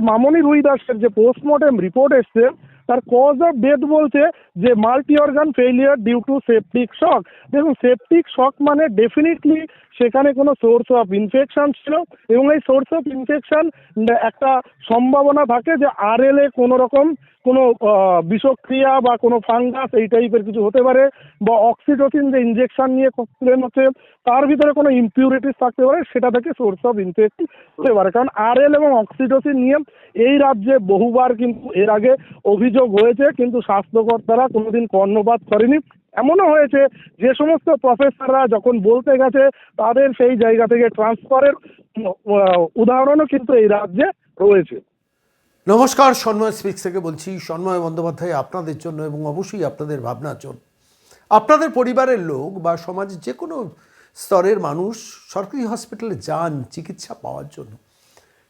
মামনি রুই দাসের যে পোস্টমর্টেম রিপোর্ট এসছে তার কজ অফ ডেথ বলছে যে multi organ failure due to septic shock দেখুন সেপটিক শক মানে ডেফিনেটলি সেখানে কোনো সোর্স অফ ইনফেকশন ছিল এবং এই সোর্স অফ ইনফেকশন একটা সম্ভাবনা থাকে যে আর এল এ কোনো রকম কোনো বিষক্রিয়া বা কোনো ফাঙ্গাস এই টাইপের কিছু হতে পারে বা অক্সিটোসিন যে ইনজেকশন নিয়ে কমপ্লেন হচ্ছে, তার ভিতরে কোনো ইম্পিউরিটিস থাকতে পারে, সেটা থেকে সোর্স অফ ইনফেকশন হতে পারে। কারণ আর এল এবং অক্সিটোসিন নিয়ে এই রাজ্যে বহুবার কিন্তু এর আগে অভিযোগ হয়েছে, কিন্তু স্বাস্থ্যকর্তারা কোনোদিন কর্ণপাত করেনি। এমনও হয়েছে যে সমস্ত প্রফেসররা যখন বলতে গেছে, তাদের সেই জায়গা থেকে ট্রান্সফারের উদাহরণও কিন্তু এই রাজ্যে রয়েছে। নমস্কার, সন্ময় স্পিক্স থেকে বলছি। সন্ময় বন্দ্যোপাধ্যায় আপনাদের জন্য এবং অবশ্যই আপনাদের ভাবনার জন্য। আপনাদের পরিবারের লোক বা সমাজের যে কোনো স্তরের মানুষ সরকারি হসপিটালে যান চিকিৎসা পাওয়ার জন্য।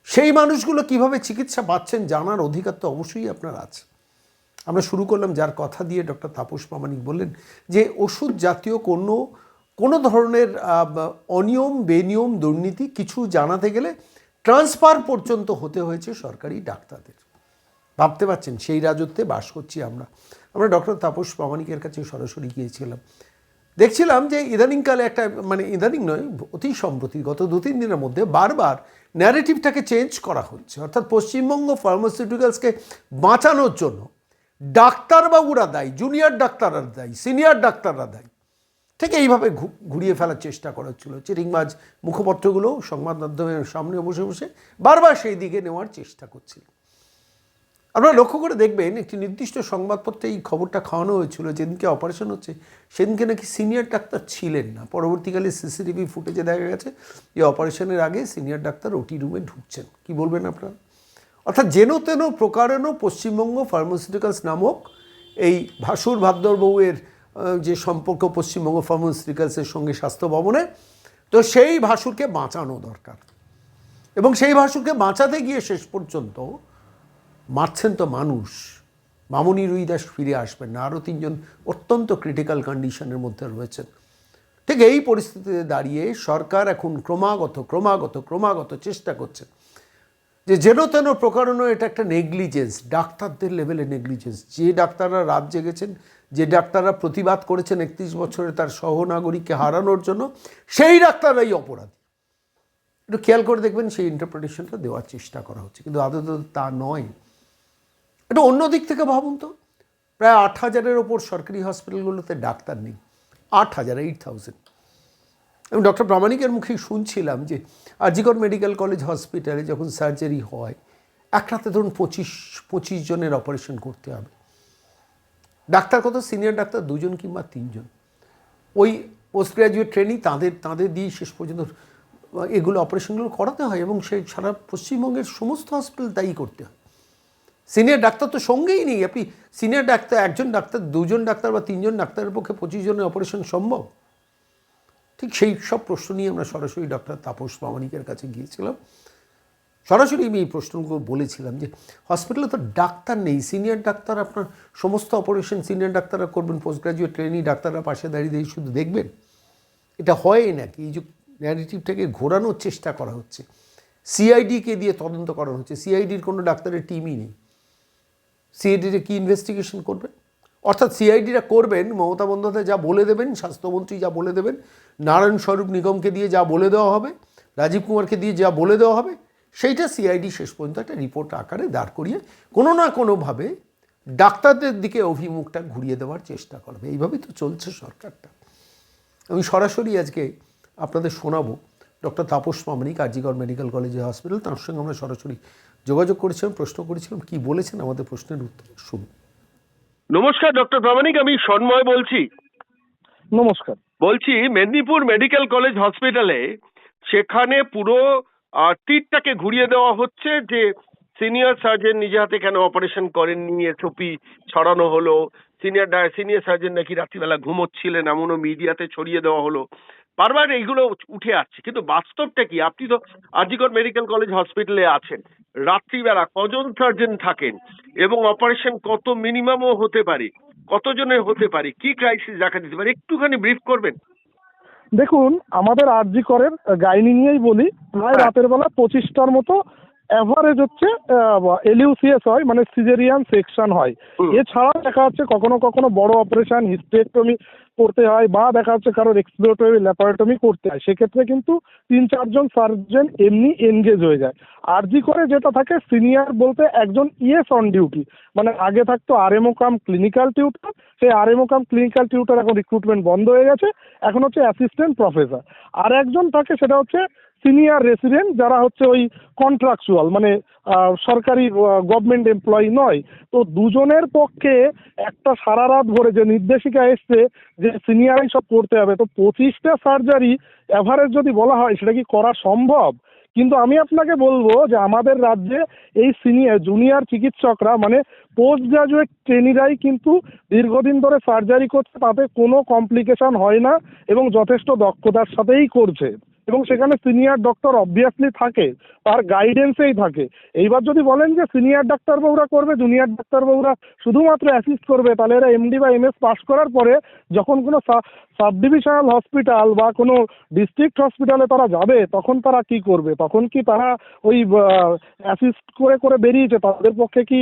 সেই মানুষগুলো কীভাবে চিকিৎসা পাচ্ছেন জানার অধিকার তো অবশ্যই আপনার আছে। আমরা শুরু করলাম যার কথা দিয়ে ডক্টর তাপস প্রামাণিক বললেন যে ওষুধ জাতীয় কোনো কোনো ধরনের অনিয়ম, বেনিয়ম, দুর্নীতি কিছু জানাতে গেলে ট্রান্সফার পর্যন্ত হতে হয়েছে সরকারি ডাক্তারদের। ভাবতে পারছেন, সেই রাজত্বে বাস করছি আমরা। আমরা ডক্টর তাপস প্রামাণিকের কাছে সরাসরি গিয়েছিলাম। দেখছিলাম যে ইদানিংকালে একটা মানে ইদানিং নয়, অতি সম্প্রতি গত দু তিন দিনের মধ্যে বারবার ন্যারেটিভটাকে চেঞ্জ করা হচ্ছে। অর্থাৎ পশ্চিমবঙ্গ ফার্মাসিউটিক্যালসকে বাঁচানোর জন্য ডাক্তারবাবুরা দায়ী জুনিয়র ডাক্তাররা দায়ী সিনিয়র ডাক্তাররা দায়ী। ঠিক এইভাবে ঘুরিয়ে ফেলার চেষ্টা করা হচ্ছিল। চিরিংবাজ মুখপত্রগুলো সংবাদ মাধ্যমের সামনে বসে বসে বারবার সেই দিকে নেওয়ার চেষ্টা করছিল। আপনারা লক্ষ্য করে দেখবেন, একটি নির্দিষ্ট সংবাদপত্রে এই খবরটা খাওয়ানো হয়েছিল, যেদিনকে অপারেশন হচ্ছে, সেদিনকে নাকি সিনিয়র ডাক্তার ছিলেন না। পরবর্তীকালে সিসিটিভি ফুটেজে দেখা গেছে যে অপারেশনের আগে সিনিয়র ডাক্তার ওটি রুমে ঢুকছেন। কি বলবেন আপনারা? অর্থাৎ যেন তেন প্রকারেণ পশ্চিমবঙ্গ ফার্মাসিউটিক্যালস নামক এই ভাসুর ভাদ্রবাবুয়ের যে সম্পর্ক পশ্চিমবঙ্গ ফার্মাসিউটিক্যালসের সঙ্গে স্বাস্থ্য ভবনে, তো সেই ভাসুরকে বাঁচানো দরকার। এবং সেই ভাসুরকে বাঁচাতে গিয়ে শেষ পর্যন্ত মারছেন তো মানুষ। মামনি রুইদাস ফিরে আসবেন না। আরও তিনজন অত্যন্ত ক্রিটিক্যাল কন্ডিশনের মধ্যে রয়েছেন। ঠিক এই পরিস্থিতিতে দাঁড়িয়ে সরকার এখন ক্রমাগত ক্রমাগত ক্রমাগত চেষ্টা করছে। যে যেন তেন প্রকারণও এটা একটা নেগলিজেন্স ডাক্তারদের লেভেলে নেগলিজেন্স যে ডাক্তাররা রাত জেগেছেন, যে ডাক্তাররা প্রতিবাদ করেছেন একত্রিশ বছরে তার সহনাগরিককে হারানোর জন্য, সেই ডাক্তাররাই অপরাধী। একটু খেয়াল করে দেখবেন সেই ইন্টারপ্রিটেশনটা দেওয়ার চেষ্টা করা হচ্ছে। কিন্তু আদত তা নয়। একটু অন্য দিক থেকে ভাবুন তো। প্রায় আট হাজারের ওপর সরকারি হসপিটালগুলোতে ডাক্তার নেই। আট হাজার এইট থাউজেন্ড আমি ডক্টর প্রামাণিকের মুখেই শুনছিলাম যে আজিগর মেডিকেল কলেজ হসপিটালে যখন সার্জারি হয়, এক রাতে ধরুন পঁচিশ পঁচিশ জনের অপারেশন করতে হবে। ডাক্তার কত? সিনিয়র ডাক্তার দুজন কিংবা তিনজন। ওই পোস্ট গ্র্যাজুয়েট ট্রেনিং তাদের তাদের দিয়ে শেষ পর্যন্ত এগুলো অপারেশনগুলো করাতে হয় এবং সেই সারা পশ্চিমবঙ্গের সমস্ত হসপিটাল তাই করতে হয়। সিনিয়র ডাক্তার তো সঙ্গেই নেই। আপনি সিনিয়র ডাক্তার, একজন ডাক্তার, দুজন ডাক্তার বা তিনজন ডাক্তারের পক্ষে পঁচিশ জনের অপারেশন সম্ভব? ঠিক সেই সব প্রশ্ন নিয়ে আমরা সরাসরি ডক্টর তাপস প্রামাণিকের কাছে গিয়েছিলাম। সরাসরি আমি এই প্রশ্নগুলো বলেছিলাম যে হসপিটালে তো ডাক্তার নেই সিনিয়র ডাক্তার আপনার সমস্ত অপারেশন সিনিয়র ডাক্তাররা করবেন পোস্ট গ্রাজুয়েট ট্রেনিং ডাক্তাররা পাশে দাঁড়িয়ে দাঁড়িয়ে শুধু দেখবেন। এটা হয় নাকি? এই যে ন্যারেটিভটাকে ঘোরানোর চেষ্টা করা হচ্ছে। সিআইডিকে দিয়ে তদন্ত করানো হচ্ছে। সিআইডির কোনো ডাক্তারের টিমই নেই। সিআইডিতে কী ইনভেস্টিগেশন করবেন? অর্থাৎ সিআইডিরা করবেন, মমতা বন্দ্যোপাধ্যায় যা বলে দেবেন, স্বাস্থ্যমন্ত্রী যা বলে দেবেন, নারায়ণ স্বরূপ নিগমকে দিয়ে যা বলে দেওয়া হবে, রাজীব কুমারকে দিয়ে যা বলে দেওয়া হবে, সেইটা সিআইডি শেষ পর্যন্ত একটা রিপোর্ট আকারে দাঁড় করিয়ে কোনো না কোনোভাবে ডাক্তারদের দিকে অভিমুখটা ঘুরিয়ে দেওয়ার চেষ্টা করবে। এইভাবেই তো চলছে সরকারটা। আমি সরাসরি আজকে আপনাদের শোনাবো ডক্টর তাপস মামনি, কার্যিকর মেডিকেল কলেজ হসপিটাল। তার সঙ্গে আমরা সরাসরি যোগাযোগ করেছিলাম, প্রশ্ন করেছিলাম, কি বলেছেন আমাদের প্রশ্নের উত্তর শুনুন। নমস্কার ডক্টর প্রামাণিক আমি সন্ময় বলছি। নমস্কার। বলছি মেদিনীপুর মেডিকেল কলেজ হসপিটালে সেখানে পুরো তীরটাকে ঘুরিয়ে দেওয়া হচ্ছে যে সিনিয়র সার্জন নিজে হাতে কেন অপারেশন করেননি এসওপি ছড়ানো হলো সিনিয়র সিনিয়র সার্জন নাকি রাত্রিবেলা ঘুমোচ্ছিলেন এমনও মিডিয়াতে ছড়িয়ে দেওয়া হলো। বারবার এইগুলো উঠে আসছে কিন্তু বাস্তবটা কি? আপনি তো আজিগর মেডিকেল কলেজ হসপিটালে আছেন। রাত্রিবেলা কজন সার্জন থাকেন এবং অপারেশন কত মিনিমামও হতে পারে কতজনের হতে পারে কি ক্রাইসিস দেখা দিতে পারে একটুখানি ব্রিফ করবেন দেখুন আমাদের আর জি করের গাইনি নিয়েই বলি প্রায় হ্যাঁ। রাতের বেলা পঁচিশটার মতো অ্যাভারেজ হচ্ছে এলিউসিএস হয় মানে সিজেরিয়ান সেকশন হয়। এছাড়াও দেখা যাচ্ছে কখনো কখনো বড় অপারেশন হিস্টেক্টমি করতে হয় বা দেখা যাচ্ছে কারোর এক্সপ্লোটরি ল্যাপারেটমি করতে হয়। সেক্ষেত্রে কিন্তু তিন চারজন সার্জন এমনি এনগেজ হয়ে যায়। আর জি করে যেটা থাকে সিনিয়র বলতে একজন ইএস অন ডিউটি মানে আগে থাকতো আরএমও কাম ক্লিনিক্যাল টিউটার সেই আরএমও কাম ক্লিনিক্যাল টিউটার এখন রিক্রুটমেন্ট বন্ধ হয়ে গেছে। এখন হচ্ছে অ্যাসিস্ট্যান্ট প্রফেসর আর একজন থাকে সেটা হচ্ছে সিনিয়র রেসিডেন্ট যারা হচ্ছে ওই কন্ট্রাকচুয়াল মানে সরকারি গভর্নমেন্ট এমপ্লয়ি নয়। তো দুজনের পক্ষে একটা সারা রাত ভরে যে নির্দেশিকা এসছে যে সিনিয়রই সব করতে হবে, তো পঁচিশটা সার্জারি অ্যাভারেজ যদি বলা হয় সেটা কি করা সম্ভব? কিন্তু আমি আপনাকে বলব যে আমাদের রাজ্যে এই সিনিয়র জুনিয়র চিকিৎসকরা মানে পোস্ট গ্রাজুয়েট ট্রেনিরাই কিন্তু দীর্ঘদিন ধরে সার্জারি করছে, তাতে কোনো কমপ্লিকেশন হয় না এবং যথেষ্ট দক্ষতার সাথেই করছে। এবং সেখানে সিনিয়র ডক্টর অবভিয়াসলি থাকে তার গাইডেন্সেই থাকে। এইবার যদি বলেন যে সিনিয়র ডাক্তারবাবুরা করবে জুনিয়র ডাক্তারবাবুরা শুধুমাত্র অ্যাসিস্ট করবে তাহলে এরা এমডি বা এমএস পাস করার পরে যখন কোনো সাব ডিভিশনাল হসপিটাল বা কোনো ডিস্ট্রিক্ট হসপিটালে তারা যাবে তখন তারা কি করবে? তখন কি তারা ওই অ্যাসিস্ট করে করে বেরিয়েছে? তাদের পক্ষে কি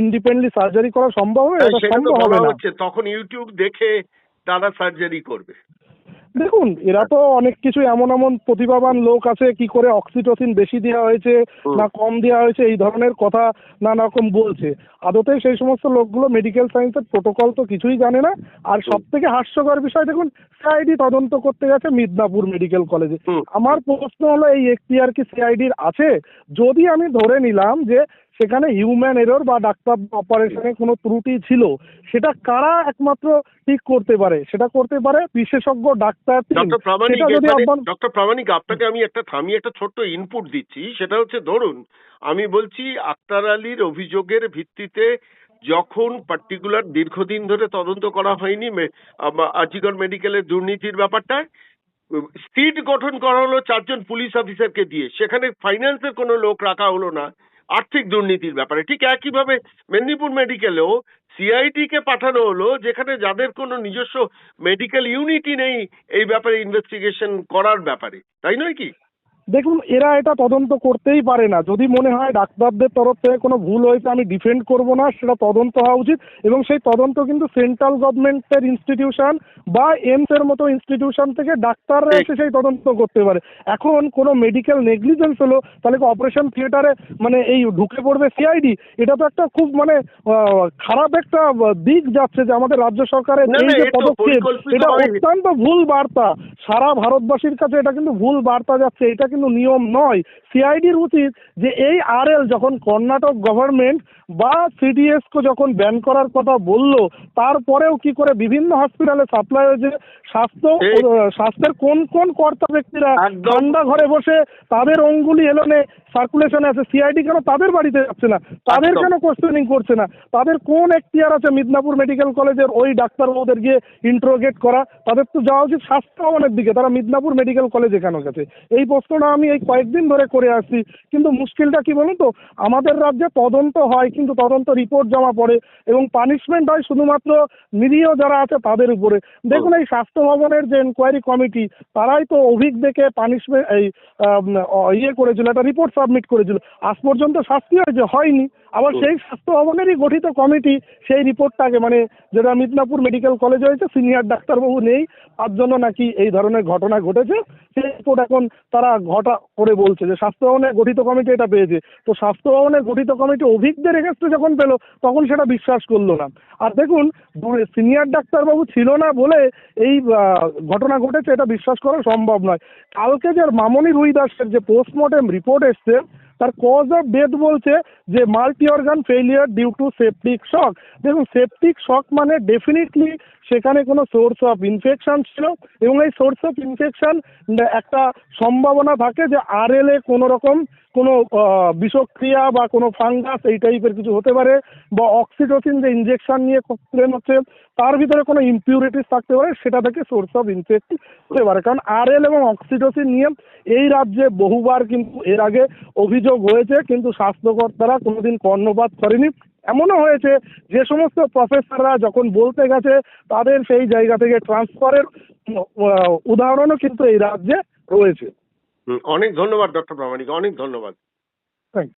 ইন্ডিপেন্ডেন্টলি সার্জারি করা সম্ভব হবে? এটা সম্ভব হবে না। তখন ইউটিউব দেখে তারা সার্জারি করবে। দেখুন এরা তো অনেক কিছু এমন এমন প্রতিভাবান লোক আছে কি করে অক্সিটোসিন বেশি দেওয়া হয়েছে না কম দেওয়া হয়েছে এই ধরনের কথা নানা রকম বলছে। আদতে সেই সমস্ত লোকগুলো মেডিকেল সায়েন্সের প্রোটোকল তো কিছুই জানে না। আর সব থেকে হাস্যকর বিষয় দেখুন সিআইডি তদন্ত করতে গেছে মিদনাপুর মেডিকেল কলেজে আমার প্রশ্ন হলো এই এখতিয়ার কি সিআইডির আছে? যদি আমি ধরে নিলাম যে সেখানে হিউম্যান এরর বা ডাক্তার অপারেশনে কোনো ত্রুটি ছিল সেটা কারা একমাত্র ঠিক করতে পারে? সেটা করতে পারে বিশেষজ্ঞ ডাক্তার ডক্টর প্রামাণিক ডক্টর আপনাকে আমি একটা থামিয়ে একটা ছোট্ট ইনপুট দিচ্ছি সেটা হচ্ছে ধরুন আমি বলছি আক্তার আলীর অভিযোগের ভিত্তিতে যখন পার্টিকুলার দীর্ঘদিন ধরে তদন্ত করা হয়নি আজিগর মেডিকেলের দুর্নীতির ব্যাপারটা স্পিড গঠন করা হলো চারজন পুলিশ অফিসারকে দিয়ে। সেখানে ফাইন্যান্সের কোনো লোক রাখা হলো না। আর্থিক দুর্নীতির ব্যাপারে। ঠিক একইভাবে মেদিনীপুর মেডিকেলেও সিআইটিকে পাঠানো হলো, যেখানে যাদের কোনো নিজস্ব মেডিকেল ইউনিটই নেই এই ব্যাপারে ইনভেস্টিগেশন করার ব্যাপারে। তাই নয় কি? দেখুন এরা এটা তদন্ত করতেই পারে না। যদি মনে হয় ডাক্তারদের তরফ থেকে কোনো ভুল হয়েছে আমি ডিফেন্ড করব না সেটা তদন্ত হওয়া উচিত। এবং সেই তদন্ত কিন্তু সেন্ট্রাল গভর্নমেন্টের ইনস্টিটিউশন বা এমস এর মতো ইনস্টিটিউশন থেকে ডাক্তাররা এসে সেই তদন্ত করতে পারে। এখন কোনো মেডিকেল নেগলিজেন্স হলো তাহলে অপারেশন থিয়েটারে মানে এই ঢুকে পড়বে সিআইডি এটা তো একটা খুব মানে খারাপ একটা দিক যাচ্ছে যে আমাদের রাজ্য সরকারের এই যে পদক্ষেপ এটা অত্যন্ত ভুল বার্তা। সারা ভারতবাসীর কাছে এটা কিন্তু ভুল বার্তা যাচ্ছে এটা কিন্তু নিয়ম নয়। সিআইডির উচিত যে এই আরএল যখন কর্ণাটক গভর্নমেন্ট বা সিডিএস কে যখন ব্যান করার কথা বলল তারপরেও কি করে বিভিন্ন হসপিটালে সাপ্লাই হয়েছে? স্বাস্থ্য স্বাস্থ্যের কোন কোন কর্তা ব্যক্তিরা। ঠান্ডা ঘরে বসে তাদের অঙ্গুলি এলোনে সার্কুলেশনে আছে? সিআইডি কেন তাদের বাড়িতে যাচ্ছে না? তাদের কেন কোশ্চেনিং করছে না? তাদের কোন এখতিয়ার আছে? মিদনাপুর মেডিকেল কলেজের ওই ডাক্তারবাবুদের গিয়ে ইন্টারোগেট করা? তাদের তো যাওয়া উচিত স্বাস্থ্য ভবনের দিকে, তারা মিদনাপুর মেডিকেল কলেজে কেন গেছে? এই প্রশ্নটা আমি এই কয়েকদিন ধরে করে আসছি, কিন্তু মুশকিলটা কি বলুন তো? আমাদের রাজ্যে তদন্ত হয়, কিন্তু তদন্ত রিপোর্ট জমা পড়ে এবং পানিশমেন্ট হয় শুধুমাত্র নিরীহ যারা আছে তাদের উপরে। দেখুন, এই স্বাস্থ্য ভবনের যে এনকোয়ারি কমিটি তারাই তো অভিক দেখে পানিশমেন্ট এই ইয়ে করেছিল, একটা রিপোর্ট সাবমিট করেছিল। আজ পর্যন্ত শাস্তি হয়েছে, হয়নি। আবার সেই স্বাস্থ্য ভবনেরই গঠিত কমিটি সেই রিপোর্টটাকে মানে যেটা মিদনাপুর মেডিকেল কলেজ হয়েছে সিনিয়র ডাক্তারবাবু নেই তার জন্য নাকি এই ধরনের ঘটনা ঘটেছে সেই রিপোর্ট এখন তারা ঘটা করে বলছে যে স্বাস্থ্য ভবনের গঠিত কমিটি এটা পেয়েছে। তো স্বাস্থ্য ভবনের গঠিত কমিটি অভিজ্ঞদের এগেস্টে যখন পেল তখন সেটা বিশ্বাস করল না। আর দেখুন সিনিয়র ডাক্তারবাবু ছিল না বলে এই ঘটনা ঘটেছে এটা বিশ্বাস করা সম্ভব নয়। কালকে যে মামনি রুই দাসের যে পোস্টমর্টেম রিপোর্ট এসছে তার কজ অফ ডেথ বলছে যে multi organ failure due to septic shock দেখুন সেপটিক শক মানে ডেফিনেটলি সেখানে কোনো সোর্স অফ ইনফেকশন ছিল এবং এই সোর্স অফ ইনফেকশন একটা সম্ভাবনা থাকে যে আর এল এ কোনো রকম কোনো বিষক্রিয়া বা কোনো ফাঙ্গাস এই টাইপের কিছু হতে পারে বা অক্সিটোসিন যে ইনজেকশন নিয়ে কমপ্লেন হচ্ছে, তার ভিতরে কোনো ইম্পিউরিটিস থাকতে পারে, সেটা থেকে সোর্স অফ ইনফেকশন হতে পারে। কারণ আরএল এবং অক্সিটোসিন নিয়ে এই রাজ্যে বহুবার কিন্তু এর আগে অভিযোগ হয়েছে কিন্তু স্বাস্থ্যকর্তারা কোনোদিন কর্ণপাত করেনি। এমনও হয়েছে যে সমস্ত প্রফেসররা যখন বলতে গেছে তাদের সেই জায়গা থেকে ট্রান্সফারের উদাহরণও কিন্তু এই রাজ্যে রয়েছে। অনেক ধন্যবাদ ডক্টর প্রামাণিক অনেক ধন্যবাদ। থ্যাংক